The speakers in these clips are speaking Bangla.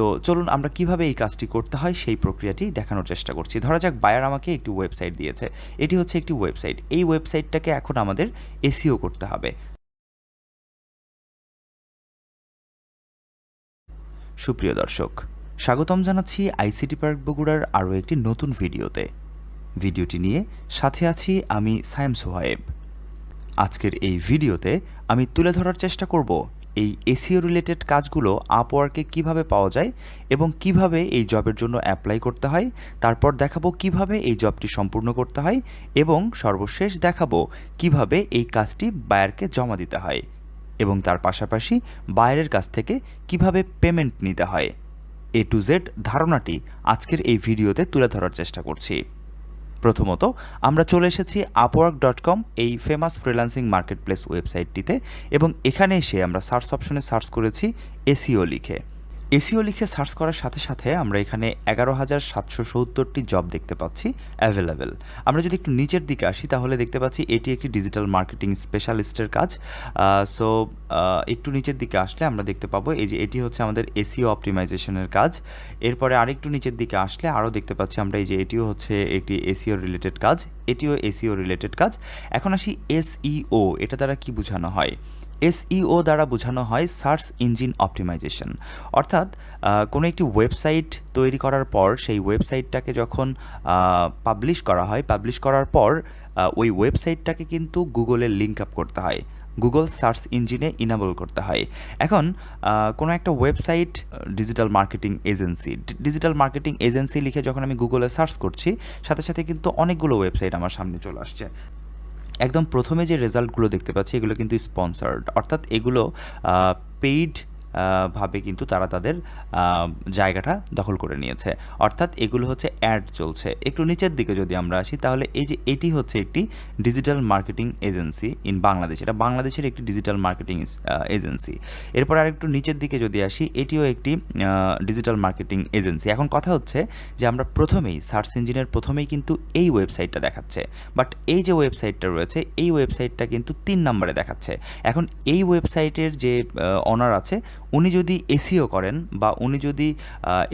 তো চলুন আমরা কীভাবে এই কাজটি করতে হয় সেই প্রক্রিয়াটি দেখানোর চেষ্টা করছি। ধরা যাক বায়ার আমাকে একটি ওয়েবসাইট দিয়েছে। এটি হচ্ছে একটি ওয়েবসাইট। এই ওয়েবসাইটটাকে এখন আমাদের এসিও করতে হবে। সুপ্রিয় দর্শক, স্বাগতম জানাচ্ছি আইসিটি পার্ক বগুড়ার আরও একটি নতুন ভিডিওতে। ভিডিওটি নিয়ে সাথে আছি আমি সায়েম সোহায়েব। আজকের এই ভিডিওতে আমি তুলে ধরার চেষ্টা করব এই এসিও রিলেটেড কাজগুলো আপওয়ার্কে কীভাবে পাওয়া যায় এবং কীভাবে এই জবের জন্য অ্যাপ্লাই করতে হয়, তারপর দেখাবো কীভাবে এই জবটি সম্পূর্ণ করতে হয় এবং সর্বশেষ দেখাবো কীভাবে এই কাজটি বায়ারকে জমা দিতে হয় এবং তার পাশাপাশি বায়ারের কাছ থেকে কীভাবে পেমেন্ট নিতে হয়। এ টু জেড ধারণাটি আজকের এই ভিডিওতে তুলে ধরার চেষ্টা করছি। প্রথমত, আমরা চলে এসেছি আপওয়ার্ক ডট কম এই ফেমাস ফ্রিল্যান্সিং মার্কেট প্লেস ওয়েবসাইটটিতে এবং এখানে এসে আমরা সার্চ অপশনে সার্চ করেছি এসিও লিখে। এসিও লিখে সার্চ করার সাথে সাথে আমরা এখানে এগারো হাজার সাতশো সত্তরটি জব দেখতে পাচ্ছি অ্যাভেলেবেল আমরা যদি একটু নিচের দিকে আসি, তাহলে দেখতে পাচ্ছি এটি একটি ডিজিটাল মার্কেটিং স্পেশালিস্টের কাজ। সো একটু নিচের দিকে আসলে আমরা দেখতে পাবো এই যে এটি হচ্ছে আমাদের এসিও অপটিমাইজেশনের কাজ। এরপরে আরেকটু নিচের দিকে আসলে আরও দেখতে পাচ্ছি আমরা এই যে এটিও হচ্ছে একটি এসিও রিলেটেড কাজ, এটিও এসিও রিলেটেড কাজ। এখন আসি এসইও, এটা দ্বারা কি বোঝানো হয়? এসইও দ্বারা বোঝানো হয় সার্চ ইঞ্জিন অপটিমাইজেশন। অর্থাৎ কোনো একটি ওয়েবসাইট তৈরি করার পর, সেই ওয়েবসাইটটাকে যখন পাবলিশ করা হয় পাবলিশ করার পর ওই ওয়েবসাইটটাকে কিন্তু গুগলে লিঙ্ক আপ করতে হয়। গুগল সার্চ ইঞ্জিনে ইনাবল করতে হয়। এখন কোনো একটা website, digital marketing agency digital marketing agency লিখে যখন আমি গুগলে সার্চ করছি, সাথে সাথে কিন্তু অনেকগুলো ওয়েবসাইট আমার সামনে চলে আসছে। একদম প্রথমে যে রেজাল্টগুলো দেখতে পাচ্ছি এগুলো কিন্তু স্পন্সার্ড অর্থাৎ এগুলো পেইড ভাবে কিন্তু তারা তাদের জায়গাটা দখল করে নিয়েছে। অর্থাৎ এগুলো হচ্ছে অ্যাড চলছে। একটু নিচের দিকে যদি আমরা আসি, তাহলে এই যে এটি হচ্ছে একটি digital marketing agency in Bangladesh এটা বাংলাদেশের একটি ডিজিটাল মার্কেটিং এজেন্সি এরপর আর একটু নিচের দিকে যদি আসি, এটিও একটি ডিজিটাল মার্কেটিং এজেন্সি এখন কথা হচ্ছে যে আমরা প্রথমেই সার্চ ইঞ্জিনের প্রথমেই কিন্তু এই ওয়েবসাইটটা দেখাচ্ছে। বাট এই যে ওয়েবসাইটটা রয়েছে, এই ওয়েবসাইটটা কিন্তু তিন নম্বরে দেখাচ্ছে। এখন এই ওয়েবসাইটের যে অনার আছে উনি যদি এসিও করেন বা উনি যদি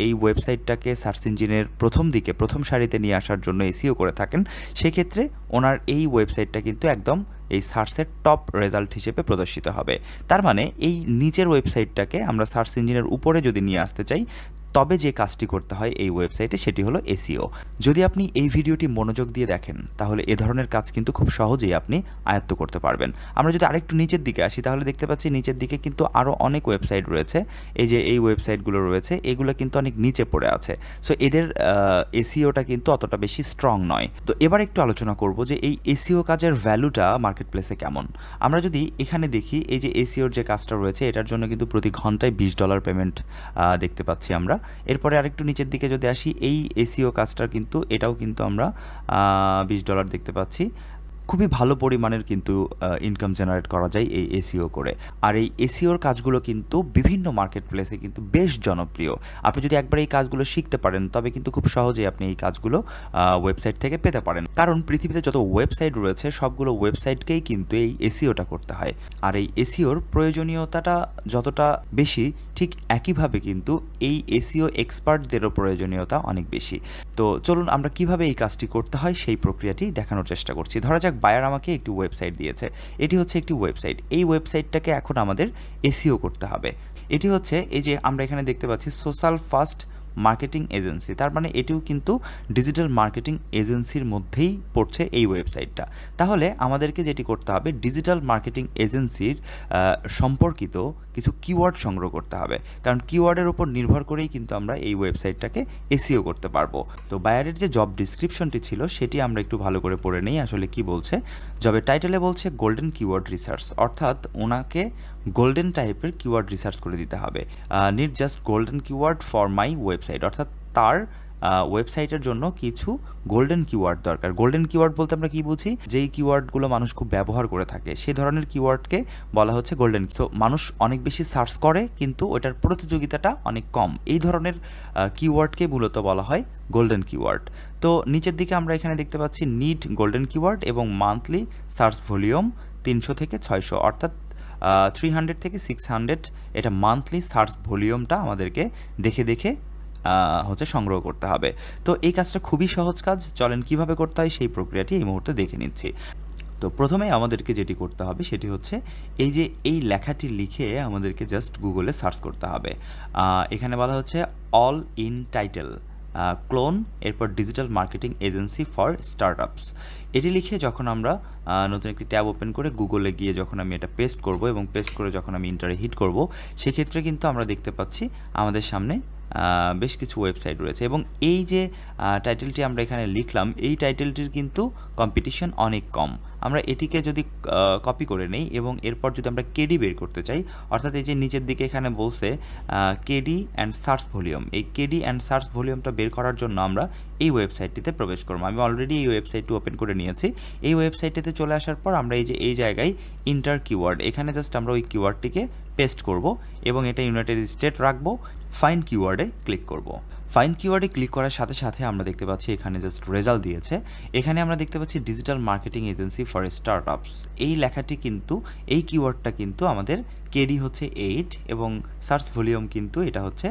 এই ওয়েবসাইটটাকে সার্চ ইঞ্জিনের প্রথম দিকে, প্রথম সারিতে নিয়ে আসার জন্য এসিও করে থাকেন, সেক্ষেত্রে ওনার এই ওয়েবসাইটটা কিন্তু একদম এই সার্চের টপ রেজাল্ট হিসেবে প্রদর্শিত হবে। তার মানে এই নিচের ওয়েবসাইটটাকে আমরা সার্চ ইঞ্জিনের উপরে যদি নিয়ে আসতে চাই তবে যে কাজটি করতে হয় এই ওয়েবসাইটে সেটি হলো এসিও যদি আপনি এই ভিডিওটি মনোযোগ দিয়ে দেখেন, তাহলে এ ধরনের কাজ কিন্তু খুব সহজেই আপনি আয়ত্ত করতে পারবেন। আমরা যদি আরেকটু নিচের দিকে আসি, তাহলে দেখতে পাচ্ছি নিচের দিকে কিন্তু আরও অনেক ওয়েবসাইট রয়েছে। এই যে এই ওয়েবসাইটগুলো রয়েছে, এগুলো কিন্তু অনেক নিচে পড়ে আছে। সো এদের এসিওটা কিন্তু অতটা বেশি স্ট্রং নয়। তো এবার একটু আলোচনা করব যে এই এসিও কাজের ভ্যালুটা মার্কেট প্লেসে কেমন? আমরা যদি এখানে দেখি, এই যে এসিওর যে কাজটা রয়েছে, এটার জন্য কিন্তু প্রতি ঘন্টায় বিশ ডলার পেমেন্ট দেখতে পাচ্ছি আমরা। এরপরে আরেকটু নিচের দিকে যদি আসি, এই এসিও কাজটার কিন্তু এটাও কিন্তু আমরা বিশ ডলার দেখতে পাচ্ছি। খুবই ভালো পরিমাণের কিন্তু ইনকাম জেনারেট করা যায় এই এসিও করে। আর এই এসিওর কাজগুলো কিন্তু বিভিন্ন মার্কেট প্লেসে কিন্তু বেশ জনপ্রিয়। আপনি যদি একবার এই কাজগুলো শিখতে পারেন, তবে কিন্তু খুব সহজেই আপনি এই কাজগুলো ওয়েবসাইট থেকে পেতে পারেন। কারণ পৃথিবীতে যত ওয়েবসাইট রয়েছে, সবগুলো ওয়েবসাইটকেই কিন্তু এই এসিওটা করতে হয়। আর এই এসিওর প্রয়োজনীয়তাটা যতটা বেশি, ঠিক একইভাবে কিন্তু এই এসিও এক্সপার্টদেরও প্রয়োজনীয়তা অনেক বেশি। তো চলুন আমরা কীভাবে এই কাজটি করতে হয় সেই প্রক্রিয়াটি দেখানোর চেষ্টা করছি। ধরা যাক বায়ার আমাকে একটি ওয়েবসাইট দিয়েছে। এটি হচ্ছে একটি ওয়েবসাইট। এই ওয়েবসাইটটাকে এখন আমাদের এসিও করতে হবে। এটি হচ্ছে এই যে আমরা এখানে দেখতে পাচ্ছি, সোশ্যাল ফার্স্ট মার্কেটিং এজেন্সি তার মানে এটিও কিন্তু ডিজিটাল মার্কেটিং এজেন্সির মধ্যেই পড়ছে এই ওয়েবসাইটটা তাহলে আমাদেরকে যেটি করতে হবে ডিজিটাল মার্কেটিং এজেন্সির সম্পর্কিত কিছু কিওয়ার্ড সংগ্রহ করতে হবে। কারণ কিওয়ার্ডের উপর নির্ভর করেই কিন্তু আমরা এই ওয়েবসাইটটাকে এসিও করতে পারব। তো বায়ারের যে জব ডিসক্রিপশনটি ছিল, সেটি আমরা একটু ভালো করে পড়ে নেই, আসলে কি বলছে? জবের টাইটেলে বলছে গোল্ডেন কিওয়ার্ড রিসার্চ অর্থাৎ ওনাকে গোল্ডেন টাইপের কিওয়ার্ড রিসার্চ করে দিতে হবে। Need just golden keyword for my website অর্থাৎ তার ওয়েবসাইটের জন্য কিছু গোল্ডেন কিওয়ার্ড দরকার। গোল্ডেন কিওয়ার্ড বলতে আমরা কি বুঝি? যেই কিওয়ার্ডগুলো মানুষ খুব ব্যবহার করে থাকে, সেই ধরনের কিওয়ার্ডকে বলা হচ্ছে গোল্ডেন তো মানুষ অনেক বেশি সার্চ করে, কিন্তু ওটার প্রতিযোগিতাটা অনেক কম। এই ধরনের কিওয়ার্ডকে মূলত বলা হয় গোল্ডেন কিওয়ার্ড তো নিচের দিকে আমরা এখানে দেখতে পাচ্ছি নিড গোল্ডেন কিওয়ার্ড এবং মান্থলি সার্চ ভলিউম তিনশো থেকে ছয়শো, অর্থাৎ থ্রি হান্ড্রেড থেকে সিক্স হান্ড্রেড এটা মান্থলি সার্চ ভলিউমটা আমাদেরকে দেখে দেখে হচ্ছে সংগ্রহ করতে হবে। তো এই কাজটা খুবই সহজ কাজ, চলেন কীভাবে করতে হয় সেই প্রক্রিয়াটি এই মুহূর্তে দেখে নিচ্ছি। তো প্রথমে আমাদেরকে যেটি করতে হবে সেটি হচ্ছে এই যে এই লেখাটি লিখে আমাদেরকে জাস্ট গুগলে সার্চ করতে হবে। এখানে বলা হচ্ছে অল ইন টাইটেল ক্লোন এরপর digital marketing agency for startups এটি লিখে যখন আমরা নতুন একটি ট্যাব ওপেন করে গুগলে গিয়ে যখন আমি এটা পেস্ট করব এবং পেস্ট করে যখন আমি ইন্টারে হিট করব, সেক্ষেত্রে কিন্তু আমরা দেখতে পাচ্ছি আমাদের সামনে বেশ কিছু ওয়েবসাইট রয়েছে। এবং এই যে টাইটেলটি আমরা এখানে লিখলাম, এই টাইটেলটির কিন্তু কম্পিটিশন অনেক কম। আমরা এটিকে যদি কপি করে নেই এবং এরপর যদি আমরা কেডি বের করতে চাই, অর্থাৎ এই যে নিচের দিকে এখানে বলছে কেডি অ্যান্ড সার্চ ভলিউম এই কেডি অ্যান্ড সার্চ ভলিউমটা বের করার জন্য আমরা এই ওয়েবসাইটটিতে প্রবেশ করব। আমি অলরেডি এই ওয়েবসাইটটি ওপেন করে নিয়েছি। এই ওয়েবসাইটটিতে চলে আসার পর আমরা এই যে, এই জায়গায় ইন্টার কিওয়ার্ড এখানে জাস্ট আমরা ওই কিওয়ার্ডটিকে পেস্ট করব এবং এটা ইউনাইটেড স্টেট রাখব। ফাইন কিওয়ার্ডে ক্লিক করব। ফাইন কিওয়ার্ডে ক্লিক করার সাথে সাথে আমরা দেখতে পাচ্ছি এখানে জাস্ট রেজাল্ট দিয়েছে। এখানে আমরা দেখতে পাচ্ছি digital marketing agency for startups এই লেখাটি কিন্তু, এই কিওয়ার্ডটা কিন্তু আমাদের কেডি হচ্ছে এইট এবং সার্চ ভলিউম কিন্তু এটা হচ্ছে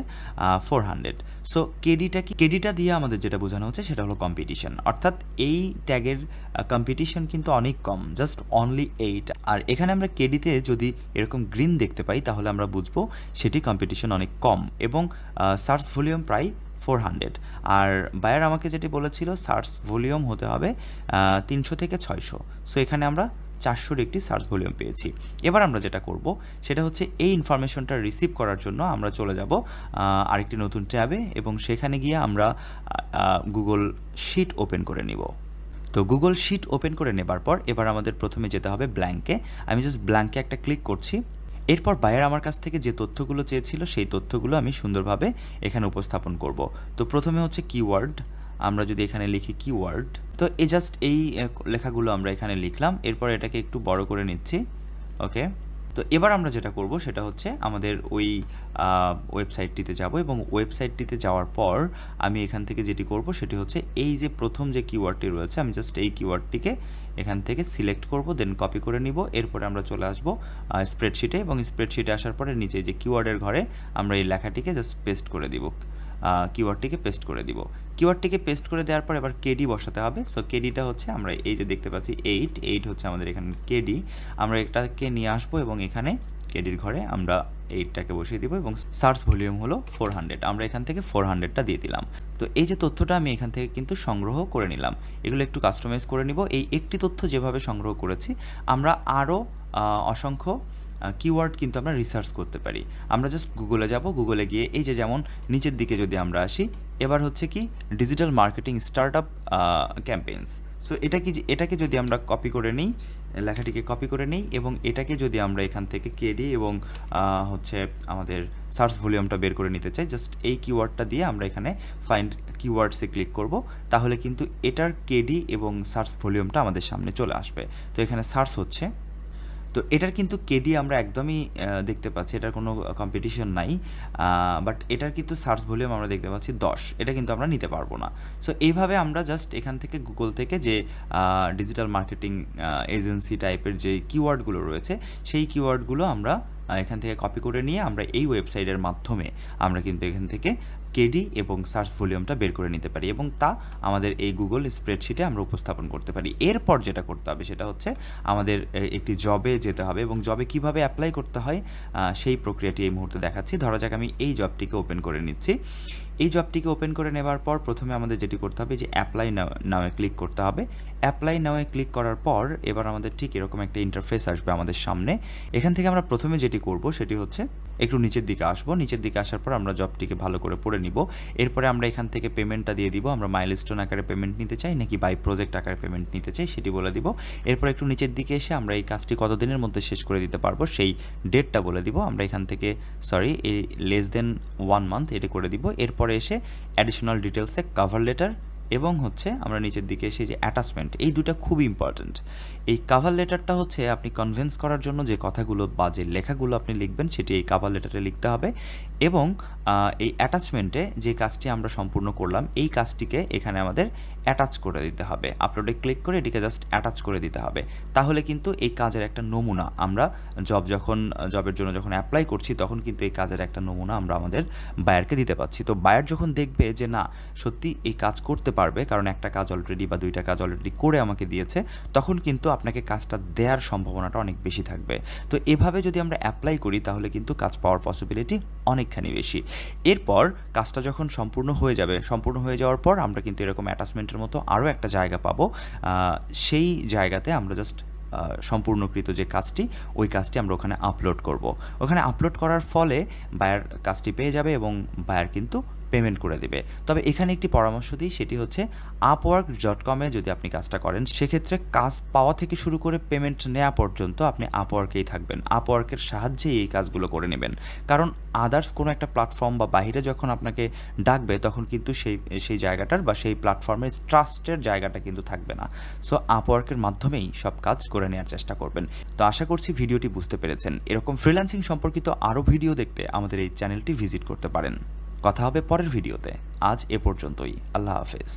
ফোর হান্ড্রেড সো কেডিটা কি কেডিটা দিয়ে আমাদের যেটা বোঝানো হচ্ছে সেটা হলো কম্পিটিশন অর্থাৎ এই ট্যাগের কম্পিটিশন কিন্তু অনেক কম জাস্ট অনলি এইট আর এখানে আমরা কেডিতে যদি এরকম গ্রিন দেখতে পাই, তাহলে আমরা বুঝব সেটি কম্পিটিশন অনেক কম এবং সার্চ ভলিউম প্রায় ফোর হান্ড্রেড। আর বায়ার আমাকে যেটি বলেছিল, সার্চ ভলিউম হতে হবে তিনশো থেকে ছয়শো। সো এখানে আমরা চারশোর একটি সার্চ ভলিউম পেয়েছি। এবার আমরা যেটা করব, সেটা হচ্ছে এই ইনফরমেশনটা রিসিভ করার জন্য আমরা চলে যাব আরেকটি নতুন ট্যাবে এবং সেখানে গিয়ে আমরা গুগল শিট ওপেন করে নিব। তো গুগল শিট ওপেন করে নেবার পর এবার আমাদের প্রথমে যেতে হবে ব্ল্যাঙ্কে। আমি জাস্ট ব্ল্যাঙ্কে একটা ক্লিক করছি। এরপর বায়ার আমার কাছ থেকে যে তথ্যগুলো চেয়েছিল, সেই তথ্যগুলো আমি সুন্দরভাবে এখানে উপস্থাপন করব। তো প্রথমে হচ্ছে কিওয়ার্ড আমরা যদি এখানে লিখি কিওয়ার্ড তো এ জাস্ট এই লেখাগুলো আমরা এখানে লিখলাম। এরপর এটাকে একটু বড় করে নিচ্ছি ওকে তো এবার আমরা যেটা করব সেটা হচ্ছে আমাদের ওই ওয়েবসাইটটিতে যাব এবং ওয়েবসাইটটিতে যাওয়ার পর আমি এখান থেকে যেটি করব সেটি হচ্ছে এই যে প্রথম যে কিওয়ার্ডটি রয়েছে, আমি জাস্ট এই কিওয়ার্ডটিকে এখান থেকে সিলেক্ট করব দেন কপি করে নিব। এরপরে আমরা চলে আসব স্প্রেডশিটে এবং স্প্রেডশিটে আসার পরে নিচে যে কিওয়ার্ডের ঘরে আমরা এই লেখাটিকে জাস্ট পেস্ট করে দিব। কিওয়ার্ডটিকে পেস্ট করে দিব। কিওয়ার্ডটিকে পেস্ট করে দেওয়ার পর এবার কেডি বসাতে হবে। সো কেডিটা হচ্ছে আমরা এই যে দেখতে পাচ্ছি এইট এইট হচ্ছে আমাদের এখানে কেডি আমরা এটাকে নিয়ে আসব এবং এখানে কেডির ঘরে আমরা এইটটাকে বসিয়ে দিব এবং সার্চ ভলিউম হলো ফোর হান্ড্রেড আমরা এখান থেকে ফোর হান্ড্রেডটা দিয়ে দিলাম। তো এই যে তথ্যটা আমি এখান থেকে কিন্তু সংগ্রহ করে নিলাম। এগুলো একটু কাস্টমাইজ করে নিব। এই একটি তথ্য যেভাবে সংগ্রহ করেছি, আমরা আরও অসংখ্য কিওয়ার্ড কিন্তু আমরা রিসার্চ করতে পারি। আমরা জাস্ট গুগলে যাব গুগলে গিয়ে এই যে যেমন নিচের দিকে যদি আমরা আসি, এবার হচ্ছে কি digital marketing start up campaigns so এটা কি এটাকে যদি আমরা কপি করে নিই, লেখাটিকে কপি করে নিই এবং এটাকে যদি আমরা এখান থেকে কেডি এবং হচ্ছে আমাদের সার্চ ভলিউমটা বের করে নিতে চাই জাস্ট এই কিওয়ার্ডটা দিয়ে আমরা এখানে ফাইন্ড কিওয়ার্ডসে ক্লিক করব, তাহলে কিন্তু এটার কেডি এবং সার্চ ভলিউমটা আমাদের সামনে চলে আসবে। তো এখানে সার্চ হচ্ছে তো এটার কিন্তু কেডি আমরা একদমই দেখতে পাচ্ছি, এটার কোনো কম্পিটিশন নাই। বাট এটার কিন্তু সার্চ ভলিউম আমরা দেখতে পাচ্ছি দশ। এটা কিন্তু আমরা নিতে পারব না। সো এইভাবে আমরা জাস্ট এখান থেকে গুগল থেকে যে ডিজিটাল মার্কেটিং এজেন্সি টাইপের যে কিওয়ার্ডগুলো রয়েছে, সেই কিওয়ার্ডগুলো আমরা এখান থেকে কপি করে নিয়ে আমরা এই ওয়েবসাইটের মাধ্যমে আমরা কিন্তু এখান থেকে কেডি এবং সার্চ ভলিউমটা বের করে নিতে পারি এবং তা আমাদের এই গুগল স্প্রেডশিটে আমরা উপস্থাপন করতে পারি। এরপর যেটা করতে হবে সেটা হচ্ছে আমাদের একটি জবে যেতে হবে এবং জবে কীভাবে অ্যাপ্লাই করতে হয় সেই প্রক্রিয়াটি এই মুহূর্তে দেখাচ্ছি। ধরা যাক আমি এই জবটিকে ওপেন করে নিচ্ছি। এই জবটিকে ওপেন করে নেবার পর প্রথমে আমাদের যেটি করতে হবে যে অ্যাপ্লাই নাওয়ে ক্লিক করতে হবে। অ্যাপ্লাই নাওয়ে ক্লিক করার পর এবার আমাদের ঠিক এরকম একটা ইন্টারফেস আসবে আমাদের সামনে। এখান থেকে আমরা প্রথমে যেটি করব সেটি হচ্ছে একটু নিচের দিকে আসব। নিচের দিকে আসার পর আমরা জবটিকে ভালো করে পড়ে নিব। এরপরে আমরা এখান থেকে পেমেন্টটা দিয়ে দিব। আমরা মাইলস্টোন আকারে পেমেন্ট নিতে চাই নাকি বাই প্রজেক্ট আকারে পেমেন্ট নিতে চাই সেটি বলে দিব। এরপর একটু নিচের দিকে এসে আমরা এই কাজটি কতদিনের মধ্যে শেষ করে দিতে পারব সেই ডেটটা বলে দিব। আমরা এখান থেকে সরি এই লেস দেন ওয়ান মান্থ এটি করে দিব। এরপরে এসে অ্যাডিশনাল ডিটেলসে কাভার লেটার এবং হচ্ছে আমরা নিচের দিকে এসে যে অ্যাটাচমেন্ট এই দুটো খুব ইম্পর্ট্যান্ট এই কাভার লেটারটা হচ্ছে আপনি কনভিন্স করার জন্য যে কথাগুলো বা যে লেখাগুলো আপনি লিখবেন সেটি এই কাভার লেটারে লিখতে হবে এবং এই অ্যাটাচমেন্টে যে কাজটি আমরা সম্পূর্ণ করলাম, এই কাজটিকে এখানে আমাদের অ্যাটাচ করে দিতে হবে। আপলোডে ক্লিক করে এটিকে জাস্ট অ্যাটাচ করে দিতে হবে। তাহলে কিন্তু এই কাজের একটা নমুনা আমরা জব যখন জবের জন্য যখন অ্যাপ্লাই করছি, তখন কিন্তু এই কাজের একটা নমুনা আমরা আমাদের বায়ারকে দিতে পারছি। তো বায়ার যখন দেখবে যে, না, সত্যি এই কাজ করতে পারবে, কারণ একটা কাজ অলরেডি বা দুইটা কাজ অলরেডি করে আমাকে দিয়েছে, তখন কিন্তু আপনাকে কাজটা দেওয়ার সম্ভাবনাটা অনেক বেশি থাকবে। তো এভাবে যদি আমরা অ্যাপ্লাই করি, তাহলে কিন্তু কাজ পাওয়ার পসিবিলিটি অনেকখানি বেশি। এরপর কাজটা যখন সম্পূর্ণ হয়ে যাবে, সম্পূর্ণ হয়ে যাওয়ার পর আমরা কিন্তু এরকম অ্যাটাচমেন্টের মতো আরও একটা জায়গা পাবো। সেই জায়গাতে আমরা জাস্ট সম্পূর্ণকৃত যে কাজটি, ওই কাজটি আমরা ওখানে আপলোড করব। ওখানে আপলোড করার ফলে বায়ার কাজটি পেয়ে যাবে এবং বায়ার কিন্তু পেমেন্ট করে দেবে। তবে এখানে একটি পরামর্শ দিই, সেটি হচ্ছে আপওয়ার্ক ডট কমে যদি আপনি কাজটা করেন, সেক্ষেত্রে কাজ পাওয়া থেকে শুরু করে পেমেন্ট নেওয়া পর্যন্ত আপনি আপওয়ার্কেই থাকবেন। আপওয়ার্কের সাহায্যেই এই কাজগুলো করে নেবেন। কারণ আদার্স কোনো একটা প্ল্যাটফর্ম বা বাইরে যখন আপনাকে ডাকবে, তখন কিন্তু সেই সেই জায়গাটার বা সেই প্ল্যাটফর্মের ট্রাস্টের জায়গাটা কিন্তু থাকবে না। সো আপওয়ার্কের মাধ্যমেই সব কাজ করে নেওয়ার চেষ্টা করবেন। তো আশা করছি ভিডিওটি বুঝতে পেরেছেন। এরকম ফ্রিল্যান্সিং সম্পর্কিত আরও ভিডিও দেখতে আমাদের এই চ্যানেলটি ভিজিট করতে পারেন। কথা হবে পরের ভিডিওতে। আজ এ পর্যন্তই। আল্লাহ হাফেজ।